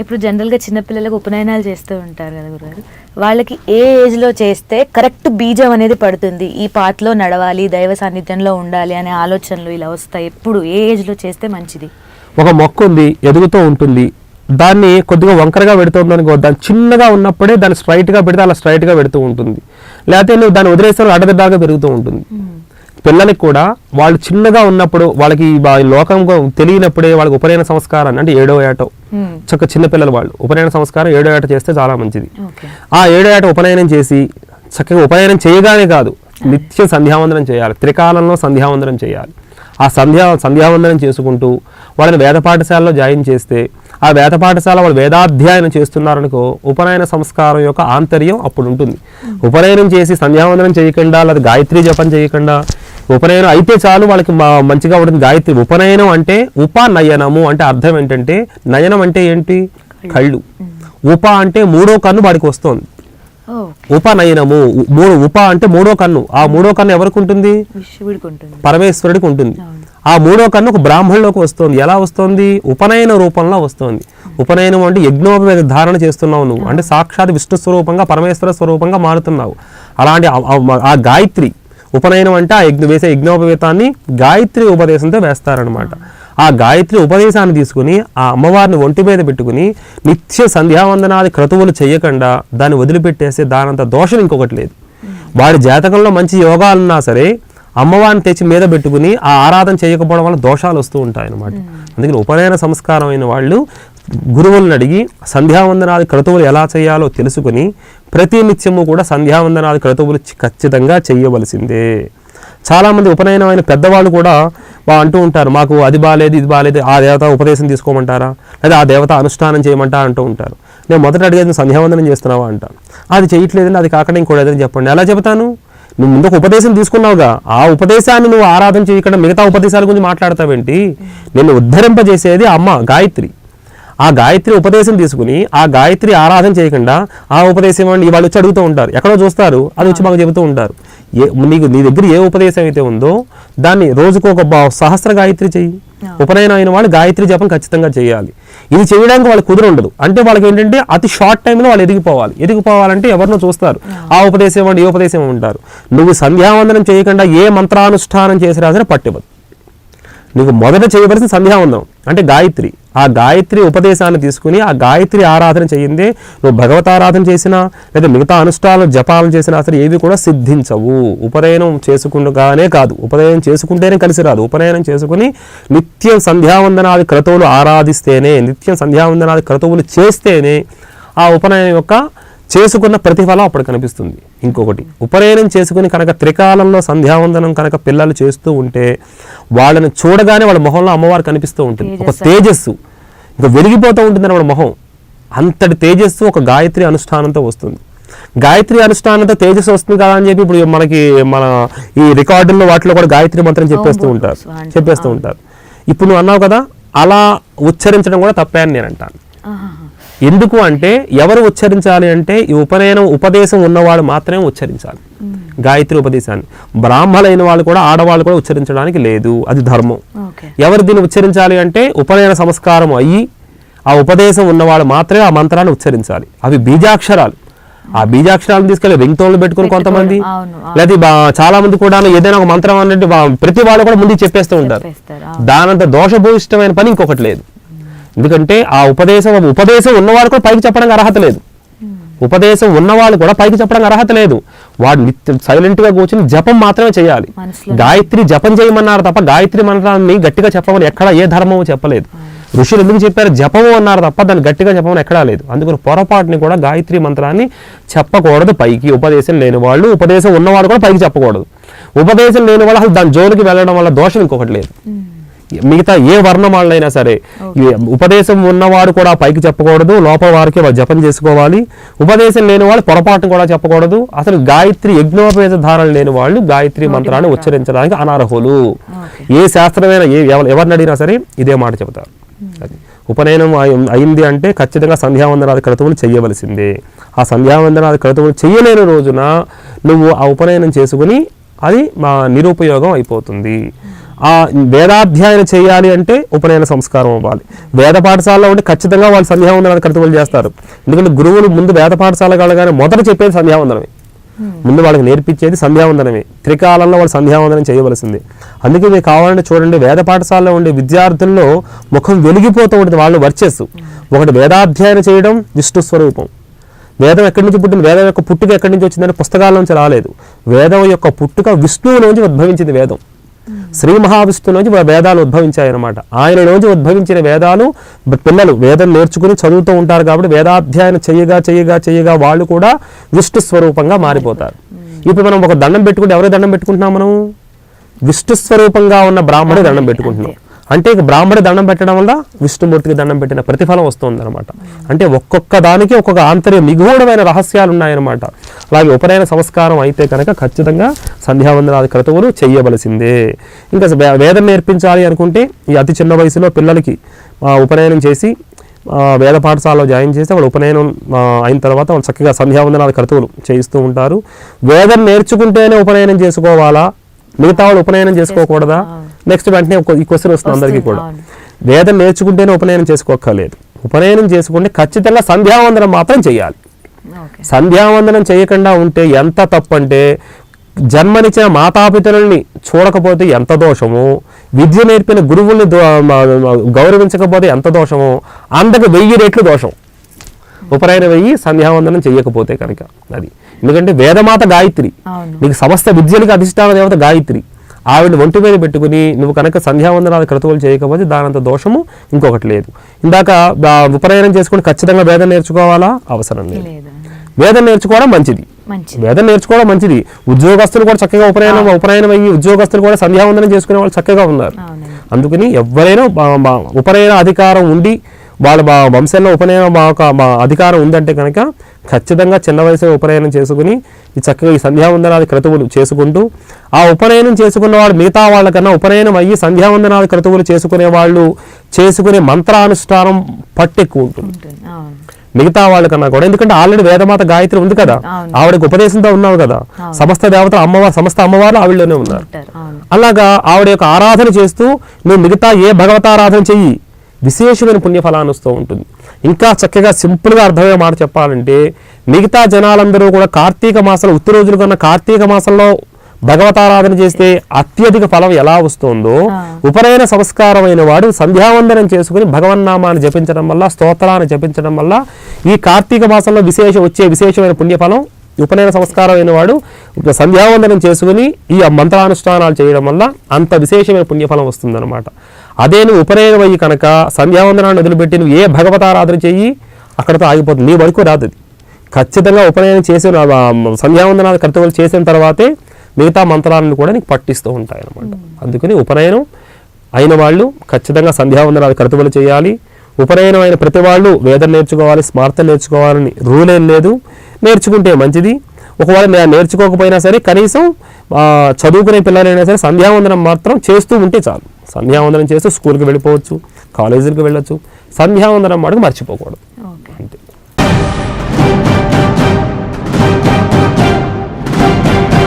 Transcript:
ఇప్పుడు జనరల్గా చిన్నపిల్లలకు ఉపనయనాలు చేస్తూ ఉంటారు కదా గురుగారు. వాళ్ళకి ఏ ఏజ్లో చేస్తే కరెక్ట్ బీజం అనేది పడుతుంది? ఈ పాటలో నడవాలి దైవ సాన్నిధ్యంలో ఉండాలి అనే ఆలోచనలు ఇలా వస్తాయి. ఎప్పుడు ఏ ఏజ్లో చేస్తే మంచిది? ఒక మొక్క ఉంది ఎదుగుతూ ఉంటుంది. దాన్ని కొద్దిగా వంకరగా పెడుతుంది అనుకో దాన్ని చిన్నగా ఉన్నప్పుడే దాన్ని స్ట్రైట్గా పెడితే అలా స్ట్రైట్గా పెడుతూ ఉంటుంది. లేకపోతే నువ్వు దాన్ని వదిలేస్తే అడ్డదిడ్డాగా పెరుగుతూ ఉంటుంది. పిల్లలకి కూడా వాళ్ళు చిన్నగా ఉన్నప్పుడు వాళ్ళకి లోకం తెలియనప్పుడే వాళ్ళకి ఉపనయన సంస్కారాన్ని అంటే ఏడో ఏటో. చక్క చిన్న పిల్లలు వాళ్ళు. ఉపనయన సంస్కారం ఏడో ఏట చేస్తే చాలా మంచిది. ఆ ఏడో ఏట ఉపనయనం చేసి చక్కగా ఉపనయనం చేయగానే కాదు నిత్యం సంధ్యావందనం చేయాలి. త్రికాలంలో సంధ్యావందనం చేయాలి. ఆ సంధ్యా సంధ్యావందనం చేసుకుంటూ వాళ్ళని వేద పాఠశాలలో జాయిన్ చేస్తే ఆ వేద పాఠశాల వాళ్ళు వేదాధ్యయనం చేస్తున్నారనుకో ఉపనయన సంస్కారం యొక్క ఆంతర్యం అప్పుడు ఉంటుంది ఉపనయనం చేసి సంధ్యావందనం చేయకుండా లేదా గాయత్రి జపం చేయకుండా ఉపనయనం అయితే చాలు వాళ్ళకి మంచిగా ఉంటుంది గాయత్రి. ఉపనయనం అంటే ఉపనయనము అంటే అర్థం ఏంటంటే నయనం అంటే ఏంటి? కళ్ళు. ఉప అంటే మూడో కన్ను వాడికి వస్తుంది. ఉపనయనము మూడు ఉప అంటే మూడో కన్ను. ఆ మూడో కన్ను ఎవరికి ఉంటుంది? పరమేశ్వరుడికి ఉంటుంది. ఆ మూడో కన్ను ఒక బ్రాహ్మణులోకి వస్తుంది. ఎలా వస్తుంది? ఉపనయన రూపంలో వస్తుంది. ఉపనయనం అంటే యజ్ఞోపవేద ధారణ చేస్తున్నావు నువ్వు. అంటే సాక్షాత్ విష్ణు స్వరూపంగా పరమేశ్వర స్వరూపంగా మారుతున్నావు. అలాంటి ఆ గాయత్రి ఉపనయనం అంటే ఆ యజ్ఞ వేసే యజ్ఞోపవేతాన్ని గాయత్రి ఉపదేశంతో వేస్తారనమాట ఆ గాయత్రి ఉపదేశాన్ని తీసుకుని ఆ అమ్మవారిని ఒంటి మీద పెట్టుకుని నిత్య సంధ్యావందనాది క్రతువులు చేయకుండా దాన్ని వదిలిపెట్టేస్తే దానంత దోషం ఇంకొకటి లేదు. వాడి జాతకంలో మంచి యోగాలున్నా సరే అమ్మవారిని తెచ్చి మీద పెట్టుకుని ఆ ఆరాధన చేయకపోవడం వల్ల దోషాలు వస్తూ ఉంటాయి అన్నమాట అందుకని ఉపనయన సంస్కారం అయిన వాళ్ళు గురువులను అడిగి సంధ్యావందనాది క్రతువులు ఎలా చేయాలో తెలుసుకుని ప్రతి నిత్యము కూడా సంధ్యావందనాది క్రతువులు ఖచ్చితంగా చేయవలసిందే చాలామంది ఉపనయనమైన పెద్దవాళ్ళు కూడా వా అంటూ ఉంటారు మాకు అది బాగాలేదు ఇది బాగాలేదు ఆ దేవత ఉపదేశం తీసుకోమంటారా? లేదా ఆ దేవత అనుష్ఠానం చేయమంటారా అంటూ ఉంటారు. నేను మొదట అడిగేది సంధ్యావందనం చేస్తున్నావా? అంటాను అది చేయట్లేదని అది కాకుండా ఇంకోటి చెప్పండి. ఎలా చెబుతాను? నువ్వు ముందుకు ఉపదేశం తీసుకున్నావుగా. ఆ ఉపదేశాన్ని నువ్వు ఆరాధన చేయకుండా మిగతా ఉపదేశాల గురించి మాట్లాడతావేంటి? నేను ఉద్ధరింపజేసేది అమ్మ గాయత్రి. ఆ గాయత్రి ఉపదేశం తీసుకుని ఆ గాయత్రి ఆరాధన చేయకుండా ఆ ఉపదేశం అని వాళ్ళు వచ్చి అడుగుతూ ఉంటారు. ఎక్కడో చూస్తారు. అది వచ్చి మాకు చెబుతూ ఉంటారు. ఏ నీకు నీ దగ్గర ఏ ఉపదేశం అయితే ఉందో దాన్ని రోజుకు ఒక బా- సహస్ర గాయత్రి చెయ్యి. ఉపనయనం అయిన వాళ్ళు గాయత్రి జపం ఖచ్చితంగా చేయాలి. ఇది చేయడానికి వాళ్ళకి కుదురు ఉండదు. అంటే వాళ్ళకి ఏంటంటే అతి షార్ట్ టైంలో వాళ్ళు ఎదిగిపోవాలి. ఎదిగిపోవాలంటే ఎవరినో చూస్తారు. ఆ. ఉపదేశం ఇవ్వండి ఈ ఉపదేశం ఉంటారు? నువ్వు సంధ్యావందనం చేయకుండా ఏ మంత్రానుష్ఠానం చేసినా సరే పట్టివ్వదు నీకు మొదట చేయవలసిన సంధ్యావందనం. అంటే గాయత్రి. ఆ గాయత్రి ఉపదేశాన్ని తీసుకుని ఆ గాయత్రి ఆరాధన చేయిందే. నువ్వు భగవతారాధన చేసినా లేదా మిగతా అనుష్ఠానాలు జపాలను చేసినా సరే ఏవి కూడా సిద్ధించవు. ఉపనయనం చేసుకుండగానే కాదు. ఉపనయనం చేసుకుంటేనే కలిసి రాదు. ఉపనయనం చేసుకుని నిత్యం సంధ్యావందనాది క్రతువులు ఆరాధిస్తేనే నిత్యం సంధ్యావందనాది క్రతువులు చేస్తేనే ఆ ఉపనయనం యొక్క చేసుకున్న ప్రతిఫలం అప్పుడు కనిపిస్తుంది. ఇంకొకటి ఉపనయనం చేసుకుని కనుక త్రికాలంలో సంధ్యావందనం కనుక పిల్లలు చేస్తూ ఉంటే వాళ్ళని చూడగానే వాళ్ళ మొహంలో అమ్మవారు కనిపిస్తూ ఉంటుంది. ఒక తేజస్సు. ఇంకా వెలిగిపోతూ ఉంటుంది వాళ్ళ మొహం. అంతటి తేజస్సు ఒక గాయత్రి అనుష్ఠానంతో వస్తుంది. గాయత్రి అనుష్ఠానంతో తేజస్సు వస్తుంది కదా అని చెప్పి ఇప్పుడు మనకి మన ఈ రికార్డుల్లో వాటిలో కూడా గాయత్రి మంత్రం చెప్పేస్తూ ఉంటారు. చెప్పేస్తూ ఉంటారు. ఇప్పుడు నువ్వు అన్నావు కదా అలా ఉచ్చరించడం కూడా తప్పే అని నేను అంటాను. ఎందుకు అంటే ఎవరు ఉచ్చరించాలి అంటే ఈ ఉపనయనం ఉపదేశం ఉన్నవాడు మాత్రమే ఉచ్చరించాలి. గాయత్రి ఉపదేశాన్ని. బ్రాహ్మలైన వాళ్ళు కూడా ఆడవాళ్ళు కూడా ఉచ్చరించడానికి లేదు. అది ధర్మం. ఎవరు దీన్ని ఉచ్చరించాలి అంటే ఉపనయన సంస్కారం అయ్యి ఆ ఉపదేశం ఉన్నవాడు మాత్రమే ఆ మంత్రాన్ని ఉచ్చరించాలి. అవి బీజాక్షరాలు. ఆ బీజాక్షరాలను తీసుకెళ్ళి రింగ్ టోన్లు పెట్టుకుని కొంతమంది. లేదా చాలా మంది కూడా ఏదైనా ఒక మంత్రం బా- ప్రతి వాళ్ళు కూడా ముందు చెప్పేస్తూ ఉంటారు. దానంత దోషభూయిష్టమైన పని ఇంకొకటి లేదు. ఎందుకంటే ఆ ఉపదేశం ఉపదేశం ఉన్నవాడు కూడా పైకి చెప్పడానికి అర్హత లేదు. ఉపదేశం ఉన్నవాళ్ళు కూడా పైకి చెప్పడానికి అర్హత లేదు. వాడు నిత్యం సైలెంట్గా కూర్చుని జపం మాత్రమే చేయాలి. గాయత్రి జపం చేయమన్నారు తప్ప గాయత్రి మంత్రాన్ని గట్టిగా చెప్పమని ఎక్కడ ఏ ధర్మము చెప్పలేదు. ఋషులు ఎందుకు చెప్పారు? జపము అన్నారు తప్ప దాన్ని గట్టిగా చెప్పమని ఎక్కడా లేదు. అందుకని పొరపాటుని కూడా గాయత్రి మంత్రాన్ని చెప్పకూడదు. పైకి ఉపదేశం లేని వాళ్ళు ఉపదేశం ఉన్నవాడు కూడా పైకి చెప్పకూడదు. ఉపదేశం లేని వాళ్ళు అసలు దాని జోలికి వెళ్ళడం వల్ల దోషం ఇంకొకటి లేదు. మిగతా ఏ వర్ణం వాళ్ళైనా సరే ఉపదేశం ఉన్నవాడు కూడా పైకి చెప్పకూడదు లోపల వారికి జపం చేసుకోవాలి. ఉపదేశం లేని వాళ్ళు పొరపాటును కూడా చెప్పకూడదు. అసలు గాయత్రి యజ్ఞోపేత ధారణ లేని వాళ్ళు గాయత్రి మంత్రాన్ని ఉచ్చరించడానికి అనర్హులు. ఏ శాస్త్రమైన ఏ ఎవ- ఎవరిని అడిగినా సరే ఇదే మాట చెబుతారు. అది. ఉపనయనం అయి- అయింది అంటే ఖచ్చితంగా సంధ్యావందనాది క్రతువులు చేయవలసిందే ఆ సంధ్యావందనాది క్రతువులు చేయలేని రోజున నువ్వు ఆ ఉపనయనం చేసుకుని అది మా నిరుపయోగం అయిపోతుంది. ఆ వేదాధ్యాయనం చేయాలి అంటే ఉపనయన సంస్కారం అవ్వాలి. వేద పాఠశాలలో ఉంటే ఖచ్చితంగా వాళ్ళు సంధ్యావందనాన్ని కర్తవ్యాలు చేస్తారు. ఎందుకంటే గురువులు ముందు వేద పాఠశాల కానీ మొదట చెప్పేది సంధ్యావందనమే. ముందు వాళ్ళకి నేర్పించేది సంధ్యావందనమే. త్రికాలంలో వాళ్ళు సంధ్యావందనం చేయవలసింది. అందుకే మీకు కావాలంటే చూడండి వేద పాఠశాలలో ఉండే విద్యార్థుల్లో ముఖం వెలిగిపోతూ ఉంటుంది వాళ్ళు వర్చెస్ ఒకటి వేదాధ్యాయనం చేయడం విష్ణు స్వరూపం. వేదం ఎక్కడి నుంచి పుట్టింది? వేదం యొక్క పుట్టుక ఎక్కడి నుంచి వచ్చిందని పుస్తకాల నుంచి రాలేదు. వేదం యొక్క పుట్టుక విష్ణువు నుంచి ఉద్భవించింది వేదం. శ్రీ మహావిష్ణువు నుంచి వేదాలు ఉద్భవించాయన్నమాట. ఆయనలోంచి ఉద్భవించిన వేదాలు పిల్లలు వేదం నేర్చుకుని చదువుతూ ఉంటారు కాబట్టి వేదాధ్యాయనం చేయగా చేయగా చేయగా వాళ్ళు కూడా విష్ణు స్వరూపంగా మారిపోతారు. ఇప్పుడు మనం ఒక దండం పెట్టుకుంటే ఎవరి దండం పెట్టుకుంటున్నాం మనం? విష్ణు స్వరూపంగా ఉన్న బ్రాహ్మణి దండం పెట్టుకుంటున్నాం. అంటే ఇక దండం పెట్టడం వల్ల విష్ణుమూర్తికి దండం పెట్టిన ప్రతిఫలం వస్తుందన్నమాట. అంటే ఒక్కొక్క దానికి ఒక్కొక్క ఆంతర్య నిగూఢమైన రహస్యాలు ఉన్నాయన్నమాట అలాగే ఉపనయన సంస్కారం అయితే కనుక ఖచ్చితంగా సంధ్యావందనాది క్రతువులు చేయవలసిందే. ఇంకా వేదం నేర్పించాలి అనుకుంటే ఈ అతి చిన్న వయసులో పిల్లలకి ఉపనయనం చేసి వేద పాఠశాలలో జాయిన్ చేస్తే వాళ్ళు ఉపనయనం అయిన తర్వాత వాళ్ళు చక్కగా సంధ్యావందనాది క్రతువులు చేయిస్తూ ఉంటారు. వేదం నేర్చుకుంటేనే ఉపనయనం చేసుకోవాలా? మిగతా వాళ్ళు ఉపనయనం చేసుకోకూడదా? నెక్స్ట్ వెంటనే ఒక- ఈ క్వశ్చన్ వస్తుంది అందరికీ కూడా. వేదం నేర్చుకుంటేనే ఉపనయనం చేసుకోక్కర్లేదు. ఉపనయనం చేసుకుంటే ఖచ్చితంగా సంధ్యావందనం మాత్రం చేయాలి సంధ్యావందనం చేయకుండా ఉంటే ఎంత తప్పంటే జన్మనిచ్చిన మాతాపితరుల్ని చూడకపోతే ఎంత దోషము? విద్య నేర్పిన గురువుల్ని గౌరవించకపోతే ఎంత దోషము? అందరికి వెయ్యి రెట్లు దోషం. ఉపనయన వెయ్యి సంధ్యావందనం చేయకపోతే కనుక అది. ఎందుకంటే వేదమాత గాయత్రి. నీకు సమస్త విద్యలకు అధిష్టాన దేవత గాయత్రి. ఆవిడ ఒంటి మీద పెట్టుకుని నువ్వు కనుక సంధ్యావందనాలు క్రతువులు చేయకపోతే దానంత దోషము ఇంకొకటి లేదు. ఇందాక ఉపనయనం చేసుకుని ఖచ్చితంగా వేదం నేర్చుకోవాలా? అవసరం లేదు. వేదం నేర్చుకోవడం మంచిది. వేదం నేర్చుకోవడం మంచిది. ఉద్యోగస్తులు కూడా చక్కగా ఉపనయనం ఉపనయనం అయ్యి ఉద్యోగస్తులు కూడా సంధ్యావందనం చేసుకునే వాళ్ళు చక్కగా ఉన్నారు. అందుకని ఎవరైనా ఉపనయన అధికారం ఉండి వాళ్ళ వంశంలో ఉపనయన అధికారం ఉందంటే కనుక ఖచ్చితంగా చిన్న వయసులో ఉపనయనం చేసుకుని ఈ చక్కగా ఈ సంధ్యావందనాది క్రతువులు చేసుకుంటూ ఆ ఉపనయనం చేసుకున్న వాడు మిగతా వాళ్ళకన్నా ఉపనయనం అయ్యి సంధ్యావందనాది క్రతువులు చేసుకునే వాళ్ళు చేసుకునే మంత్రానుష్ఠానం పట్టెక్కువ ఉంటుంది. మిగతా వాళ్ళకన్నా కూడా. ఎందుకంటే ఆల్రెడీ వేదమాత గాయత్రి ఉంది కదా. ఆవిడకి ఉపదేశంతో ఉన్నావు కదా. సమస్త దేవతలు అమ్మవారు సమస్త అమ్మవారు ఆవిడలోనే ఉన్నారు. అలాగా ఆవిడ యొక్క ఆరాధన చేస్తూ నువ్వు మిగతా ఏ భగవతారాధన చెయ్యి విశేషమైన పుణ్యఫలాన్ని వస్తూ ఉంటుంది. ఇంకా చక్కగా సింపుల్గా అర్థమయ్యే మాట చెప్పాలంటే మిగతా జనాలందరూ కూడా కార్తీక మాసంలో ఉత్తి రోజుల కన్నా కార్తీక మాసంలో భగవతారాధన చేస్తే అత్యధిక ఫలం ఎలా వస్తుందో. ఉపనయన సంస్కారమైన వాడు సంధ్యావందనం చేసుకుని భగవన్నామాన్ని జపించడం వల్ల స్తోత్రాన్ని జపించడం వల్ల ఈ కార్తీక మాసంలో విశేష వచ్చే విశేషమైన పుణ్యఫలం ఉపనయన సంస్కారమైన వాడు సంధ్యావందనం చేసుకుని ఈ మంత్రానుష్ఠానాలు చేయడం వల్ల అంత విశేషమైన పుణ్యఫలం వస్తుందన్నమాట. అదే నువ్వు ఉపనయనం అయ్యి కనుక సంధ్యావందనాన్ని వదిలిపెట్టి నువ్వు ఏ భగవతారాధన చెయ్యి అక్కడతో ఆగిపోతుంది. నీ వరకు రాదు అది. ఖచ్చితంగా ఉపనయనం చేసిన సంధ్యావందనాలు కర్తవ్యాలు చేసిన తర్వాతే మిగతా మంత్రాలను కూడా నీకు పట్టిస్తూ ఉంటాయి అనమాట అందుకని ఉపనయనం అయిన వాళ్ళు ఖచ్చితంగా సంధ్యావందనాలు కర్తవ్యాలు చేయాలి. ఉపనయనం అయిన ప్రతి వాళ్ళు వేదం నేర్చుకోవాలి స్మార్త నేర్చుకోవాలని రూల్ ఏం లేదు. నేర్చుకుంటే మంచిది. ఒకవేళ నేర్చుకోకపోయినా సరే కనీసం చదువుకునే పిల్లలైనా సరే సంధ్యావందనం మాత్రం చేస్తూ ఉంటే చాలు. సంధ్యావందనం చేస్తూ స్కూల్కి వెళ్ళిపోవచ్చు కాలేజీకి వెళ్ళొచ్చు. సంధ్యావందనం మటుకు మర్చిపోకూడదు.